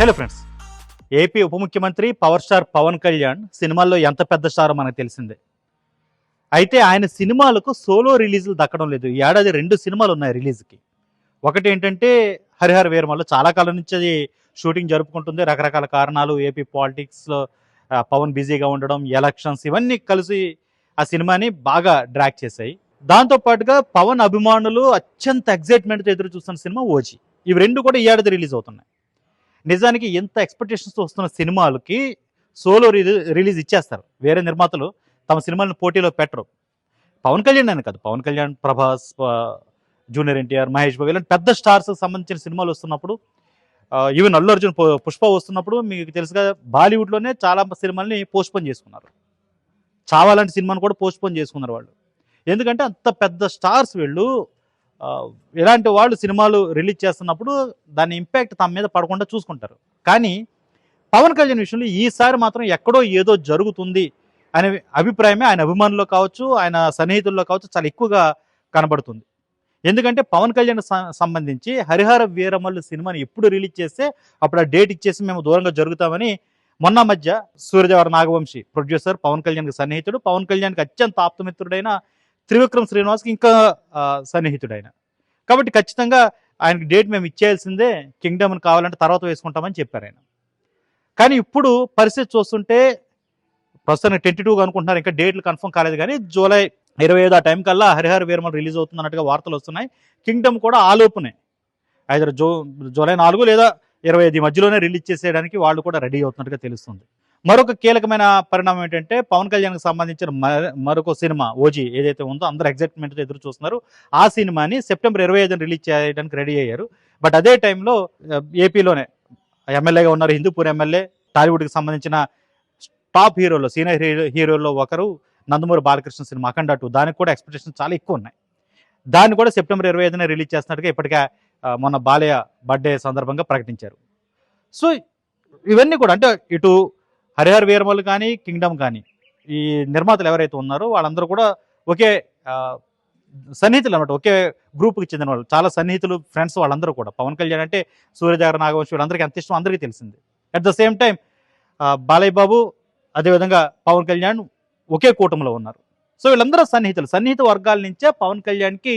Hello friends AP ఉప ముఖ్యమంత్రి power star Pawan Kalyan సినిమాల్లో ఎంత పెద్ద స్టారో మనకు తెలిసిందే. అయితే ఆయన సినిమాలకు సోలో రిలీజులు దక్కడం లేదు. ఈ ఏడాది రెండు సినిమాలు ఉన్నాయి రిలీజ్కి. ఒకటి ఏంటంటే హరిహర వీరమల్లో చాలా కాలం నుంచి అది షూటింగ్ జరుపుకుంటుంది. రకరకాల కారణాలు ఏపీ పాలిటిక్స్లో పవన్ బిజీగా ఉండడం ఎలక్షన్స్ ఇవన్నీ కలిసి ఆ సినిమాని బాగా డ్రాక్ చేశాయి. దాంతో పాటుగా పవన్ అభిమానులు అత్యంత ఎగ్జైట్మెంట్తో ఎదురు చూస్తున్న సినిమా ఓజీ. ఇవి రెండు కూడా ఈ ఏడాది రిలీజ్ అవుతున్నాయి. నిజానికి ఎంత ఎక్స్పెక్టేషన్స్తో వస్తున్న సినిమాలకి సోలో రిలీజ్ ఇచ్చేస్తారు. వేరే నిర్మాతలు తమ సినిమాలను పోటీలో పెట్టరు. పవన్ కళ్యాణ్ అని కాదు. పవన్ కళ్యాణ్ ప్రభాస్ జూనియర్ ఎన్టీఆర్ మహేష్ బాబు ఇలాంటి పెద్ద స్టార్స్ సంబంధించిన సినిమాలు వస్తున్నప్పుడు ఈవెన్ అల్లు అర్జున్ పు- పుష్ప వస్తున్నప్పుడు మీకు తెలుసుగా బాలీవుడ్లోనే చాలా సినిమాల్ని పోస్ట్పోన్ చేసుకున్నారు. చావాలాంటి సినిమాను కూడా పోస్ట్పోన్ చేసుకున్నారు వాళ్ళు. ఎందుకంటే అంత పెద్ద స్టార్స్ వీళ్ళు ఇలాంటి వాళ్ళు సినిమాలు రిలీజ్ చేస్తున్నప్పుడు దాని ఇంపాక్ట్ తమ మీద పడకుండా చూసుకుంటారు. కానీ పవన్ కళ్యాణ్ విషయంలో ఈసారి మాత్రం ఎక్కడో ఏదో జరుగుతుంది అనే అభిప్రాయమే ఆయన అభిమానుల్లో కావచ్చు ఆయన సన్నిహితుల్లో కావచ్చు చాలా ఎక్కువగా కనబడుతుంది. ఎందుకంటే పవన్ కళ్యాణ్ సంబంధించి హరిహర వీరమల్లు సినిమాని ఎప్పుడు రిలీజ్ చేస్తే అప్పుడు ఆ డేట్ ఇచ్చేసి మేము దూరంగా జరుగుతామని మొన్న మధ్య సూర్యదేవర నాగవంశి ప్రొడ్యూసర్ పవన్ కళ్యాణ్కి సన్నిహితుడు. పవన్ కళ్యాణ్కి అత్యంత ఆప్తమిత్రుడైన త్రివిక్రమ్ శ్రీనివాస్కి ఇంకా సన్నిహితుడు సన్నిహితుడైన. కాబట్టి ఖచ్చితంగా ఆయనకి డేట్ మేము ఇచ్చేయాల్సిందే కింగ్డమ్ కావాలంటే తర్వాత వేసుకుంటామని చెప్పారు ఆయన. కానీ ఇప్పుడు పరిస్థితి చూస్తుంటే ప్రస్తుతానికి ట్వంటీ టూ అనుకుంటున్నారు ఇంకా డేట్లు కన్ఫర్మ్ కాలేదు కానీ జూలై ఇరవై ఐదు ఆ టైం కల్లా హరిహర వీరమల్ రిలీజ్ అవుతుంది అన్నట్టుగా వార్తలు వస్తున్నాయి. కింగ్డమ్ కూడా ఆలోపునే ఐదర్ జూ జూలై నాలుగు లేదా ఇరవై ఐదు మధ్యలోనే రిలీజ్ చేసేయడానికి వాళ్ళు కూడా రెడీ అవుతున్నట్టుగా తెలుస్తుంది. మరొక కీలకమైన పరిణామం ఏంటంటే పవన్ కళ్యాణ్కి సంబంధించిన మరొక సినిమా ఓజీ ఏదైతే ఉందో అందరూ ఎగ్జైట్మెంట్తో ఎదురు చూస్తున్నారు ఆ సినిమాని సెప్టెంబర్ ఇరవై ఐదున రిలీజ్ చేయడానికి రెడీ అయ్యారు. బట్ అదే టైంలో ఏపీలోనే ఎమ్మెల్యేగా ఉన్నారు హిందూపూర్ ఎమ్మెల్యే టాలీవుడ్కి సంబంధించిన టాప్ హీరోలో సీనియర్ హీరో హీరోల్లో ఒకరు నందమూరి బాలకృష్ణ సినిమా అఖండ టూ. దానికి కూడా ఎక్స్పెక్టేషన్ చాలా ఎక్కువ ఉన్నాయి. దాన్ని కూడా సెప్టెంబర్ ఇరవై ఐదున రిలీజ్ చేస్తున్నట్టుగా ఇప్పటికే మొన్న బాలయ్య బర్త్డే సందర్భంగా ప్రకటించారు. సో ఇవన్నీ కూడా అంటే ఇటు హరిహర్ వీరమల్ కానీ కింగ్డమ్ కానీ ఈ నిర్మాతలు ఎవరైతే ఉన్నారో వాళ్ళందరూ కూడా ఒకే సన్నిహితులు అనమాట ఒకే గ్రూప్కి చెందిన వాళ్ళు. చాలా సన్నిహితులు ఫ్రెండ్స్ వాళ్ళందరూ కూడా. పవన్ కళ్యాణ్ అంటే సూర్యదగర నాగవంశి వీళ్ళందరికీ ఎంత ఇష్టం అందరికీ తెలిసింది. At the same time Balayya Babu అదేవిధంగా పవన్ కళ్యాణ్ ఒకే కూటమిలో ఉన్నారు. సో వీళ్ళందరూ సన్నిహితులు. సన్నిహిత వర్గాల నుంచే పవన్ కళ్యాణ్కి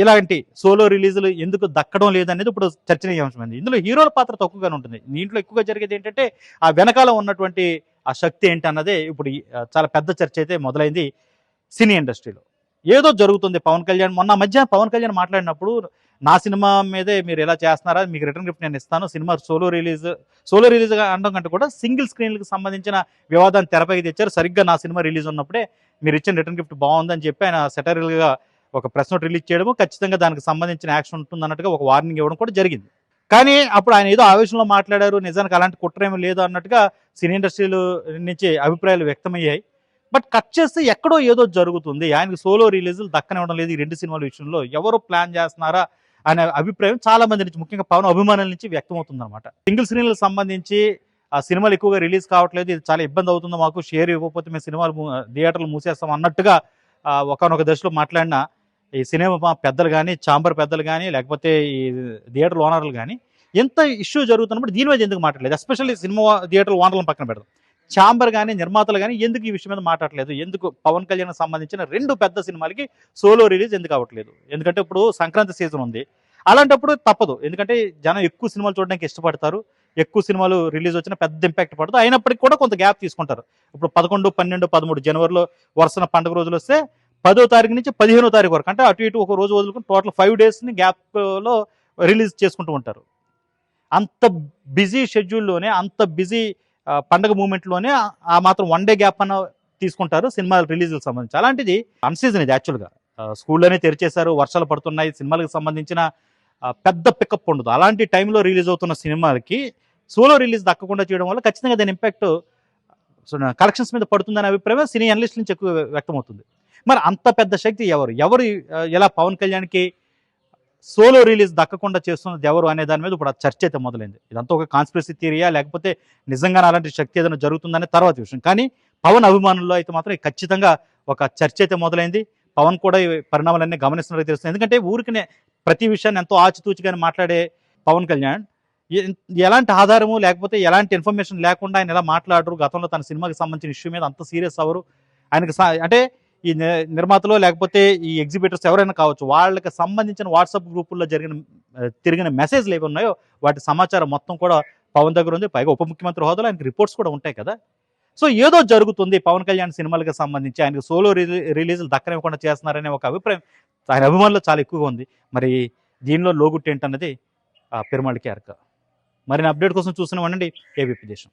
ఇలాంటి సోలో రిలీజులు ఎందుకు దక్కడం లేదనేది ఇప్పుడు చర్చనీయాంశమైంది. ఇందులో హీరోల పాత్ర తక్కువగానే ఉంటుంది. దీంట్లో ఎక్కువగా జరిగేది ఏంటంటే ఆ వెనకాల ఉన్నటువంటి ఆ శక్తి ఏంటి అన్నదే ఇప్పుడు చాలా పెద్ద చర్చ అయితే మొదలైంది సినీ ఇండస్ట్రీలో. ఏదో జరుగుతుంది. పవన్ కళ్యాణ్ మొన్న మధ్య పవన్ కళ్యాణ్ మాట్లాడినప్పుడు నా సినిమా మీదే మీరు ఎలా చేస్తున్నారా? మీకు రిటర్న్ గిఫ్ట్ నేను ఇస్తాను. సినిమా సోలో రిలీజ్ సోలో రిలీజ్గా అనడం కంటే కూడా సింగిల్ స్క్రీన్లకు సంబంధించిన వివాదాన్ని తెరపైకి తెచ్చారు. సరిగ్గా నా సినిమా రిలీజ్ ఉన్నప్పుడే మీరు ఇచ్చిన రిటర్న్ గిఫ్ట్ బాగుందని చెప్పి ఆయన సెటరీల్గా ఒక ప్రెస్ నోట్ రిలీజ్ చేయడము ఖచ్చితంగా దానికి సంబంధించిన యాక్షన్ ఉంటుంది అన్నట్టుగా ఒక వార్నింగ్ ఇవ్వడం కూడా జరిగింది. కానీ అప్పుడు ఆయన ఏదో ఆవేశంలో మాట్లాడారు నిజానికి అలాంటి కుట్ర లేదు అన్నట్టుగా సినీ ఇండస్ట్రీలు నుంచి అభిప్రాయాలు వ్యక్తమయ్యాయి. బట్ కట్ చేస్తే ఎక్కడో ఏదో జరుగుతుంది. ఆయనకు సోలో రిలీజులు దక్కనివ్వడం లేదు ఈ రెండు సినిమాల విషయంలో. ఎవరు ప్లాన్ చేస్తున్నారా అనే అభిప్రాయం చాలా మంది నుంచి ముఖ్యంగా పవన్ అభిమానుల నుంచి వ్యక్తమవుతుంది అనమాట సింగిల్ సినిమాలకు సంబంధించి ఆ సినిమాలు ఎక్కువగా రిలీజ్ కావట్లేదు. ఇది చాలా ఇబ్బంది అవుతుంది మాకు. షేర్ ఇవ్వకపోతే మేము సినిమాలు మూ- థియేటర్లు మూసేస్తాం అన్నట్టుగా ఒకనొక దశలో మాట్లాడిన ఈ సినిమా పెద్దలు కానీ చాంబర్ పెద్దలు కానీ లేకపోతే ఈ థియేటర్ ఓనర్లు కానీ ఎంత ఇష్యూ జరుగుతున్నప్పుడు దీని మీద ఎందుకు మాట్లాడలేదు? ఎస్పెషల్లీ సినిమా థియేటర్ ఓనర్లను పక్కన పెడదాం. చాంబర్ కానీ నిర్మాతలు కానీ ఎందుకు ఈ విషయం మీద మాట్లాడలేదు? ఎందుకు పవన్ కళ్యాణ్ సంబంధించిన రెండు పెద్ద సినిమాలకి సోలో రిలీజ్ ఎందుకు అవ్వట్లేదు? ఎందుకంటే ఇప్పుడు సంక్రాంతి సీజన్ ఉంది. అలాంటప్పుడు తప్పదు. ఎందుకంటే జనం ఎక్కువ సినిమాలు చూడడానికి ఇష్టపడతారు. ఎక్కువ సినిమాలు రిలీజ్ వచ్చిన పెద్ద ఇంపాక్ట్ పడదు. అయినప్పటికీ కూడా కొంత గ్యాప్ తీసుకుంటారు. ఇప్పుడు పదకొండు పన్నెండు పదమూడు జనవరిలో వరుసన పండుగ రోజులు వస్తే పదో తారీఖు నుంచి పదిహేనో తారీఖు వరకు అంటే అటు ఇటు ఒక రోజు వదులుకుని టోటల్ ఫైవ్ డేస్ని గ్యాప్లో రిలీజ్ చేసుకుంటూ ఉంటారు. అంత బిజీ షెడ్యూల్లోనే అంత బిజీ పండగ మూమెంట్లోనే ఆ మాత్రం వన్ డే గ్యాప్ అన్న తీసుకుంటారు సినిమా రిలీజ్కి సంబంధించి. అలాంటిది అన్సీజన్ ఇది యాక్చువల్గా. స్కూల్లోనే తెరిచేశారు వర్షాలు పడుతున్నాయి సినిమాలకు సంబంధించిన పెద్ద పికప్ ఉండదు. అలాంటి టైంలో రిలీజ్ అవుతున్న సినిమాలకి సోలో రిలీజ్ దక్కకుండా చేయడం వల్ల ఖచ్చితంగా దాని ఇంపాక్ట్ కలెక్షన్స్ మీద పడుతుందనే అభిప్రాయం సినీ అనలిస్ట్ నుంచి ఎక్కువ వ్యక్తమవుతుంది. మరి అంత పెద్ద శక్తి ఎవరు? ఎవరు ఇలా ఎలా పవన్ కళ్యాణ్కి సోలో రిలీజ్ దక్కకుండా చేస్తున్నది ఎవరు అనే దాని మీద ఇప్పుడు ఆ చర్చ అయితే మొదలైంది. ఇదంతా ఒక కాన్స్పిరసీ థియరీయా లేకపోతే నిజంగానే అలాంటి శక్తి ఏదైనా జరుగుతుందనే తర్వాత విషయం. కానీ పవన్ అభిమానుల్లో అయితే మాత్రం ఖచ్చితంగా ఒక చర్చ అయితే మొదలైంది. పవన్ కూడా ఈ పరిణామాలన్నీ గమనిస్తున్నట్టు తెలుస్తుంది. ఎందుకంటే ఊరికినే ప్రతి విషయాన్ని ఎంతో ఆచితూచిగానే మాట్లాడే పవన్ కళ్యాణ్. ఎలాంటి ఆధారము లేకపోతే ఎలాంటి ఇన్ఫర్మేషన్ లేకుండా ఆయన ఎలా మాట్లాడరు? గతంలో తన సినిమాకి సంబంధించిన ఇష్యూ మీద అంత సీరియస్ అవ్వరు ఆయనకి సా- అంటే ఈ నిర్మాతలు లేకపోతే ఈ ఎగ్జిబిటర్స్ ఎవరైనా కావచ్చు వాళ్ళకి సంబంధించిన వాట్సాప్ గ్రూపుల్లో జరిగిన తిరిగిన మెసేజ్లు ఏవి ఉన్నాయో వాటి సమాచారం మొత్తం కూడా పవన్ దగ్గర ఉంది. పైగా ఉప ముఖ్యమంత్రి హోదాలో ఆయనకి రిపోర్ట్స్ కూడా ఉంటాయి కదా. సో ఏదో జరుగుతుంది పవన్ కళ్యాణ్ సినిమాలకు సంబంధించి ఆయనకు సోలో రిలీజులు దక్కనివ్వకుండా చేస్తున్నారనే ఒక అభిప్రాయం ఆయన అభిమానులు చాలా ఎక్కువగా ఉంది. మరి దీనిలో లోగుట్టేంటన్నది ఆ, పెరుమాళికి అరక. మరిన్ని అప్డేట్ కోసం చూసిన ఉండండి ఏబీపీ దేశం.